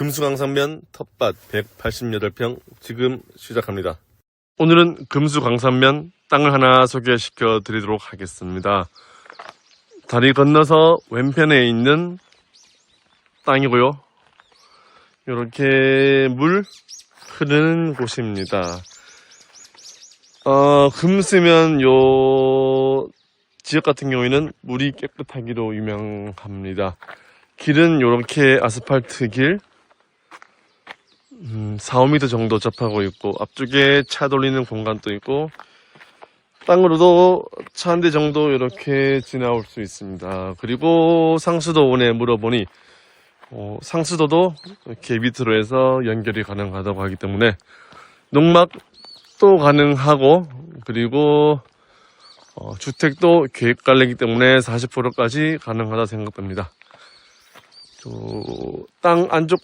금수강산면 텃밭 188평 지금 시작합니다. 오늘은 금수강산면 땅을 하나 소개시켜 드리도록 하겠습니다. 다리 건너서 왼편에 있는 땅이고요. 이렇게 물 흐르는 곳입니다. 어, 금수면 요 지역 같은 경우에는 물이 깨끗하기로 유명합니다. 길은 이렇게 아스팔트 길, 음, 4, 5m 정도 접하고 있고, 앞쪽에 차 돌리는 공간도 있고, 땅으로도 차 한 대 정도 이렇게 지나올 수 있습니다. 그리고 상수도원에 물어보니, 어, 상수도도 이렇게 밑으로 해서 연결이 가능하다고 하기 때문에, 농막도 가능하고, 그리고 어, 주택도 계획 관리기 때문에 40%까지 가능하다 생각됩니다. 또, 땅 안쪽